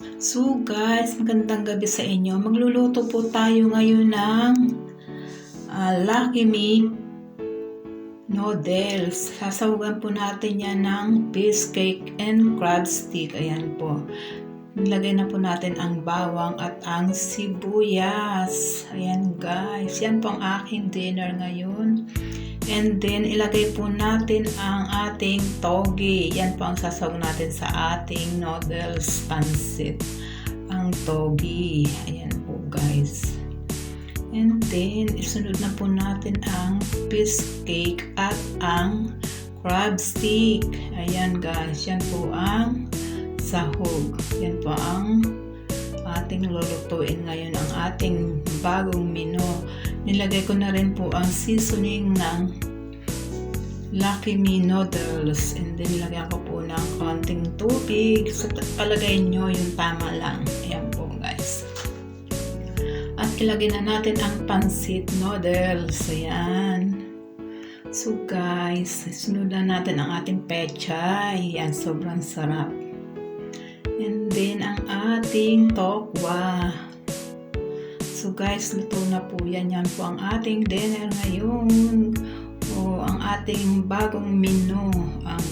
So guys, magandang gabi sa inyo. Magluluto po tayo ngayon ng ah, Lucky Me noodles. Sasawagan po natin yan ng fish cake and crab stick. Ayan po. Nilagay na po natin ang bawang at ang sibuyas. Ayan guys. Yan po ang aking dinner ngayon. And then, ilagay po natin ang ating togi. Yan po ang sasawag natin sa ating noodles pansit. Ang togi. Ayan po guys. And then, isunod na po natin ang fish cake at ang crab stick. Ayan guys, yan po ang sahog. Yan po ang ating lulutuin ngayon ang ating bagong menu. Nilagay ko na rin po ang seasoning ng Lucky Me noodles and then nilagyan ko po ng konting tubig. So, palagay nyo yung tama lang. Ayan po guys. At ilagay na natin ang pansit noodles. Ayan. So guys, sunod na natin ang ating pechay. Yan, sobrang sarap. Then ang ating tokwa. So guys, luto na po yan. Yan po ang ating dinner ngayon. O ang ating bagong menu. Ang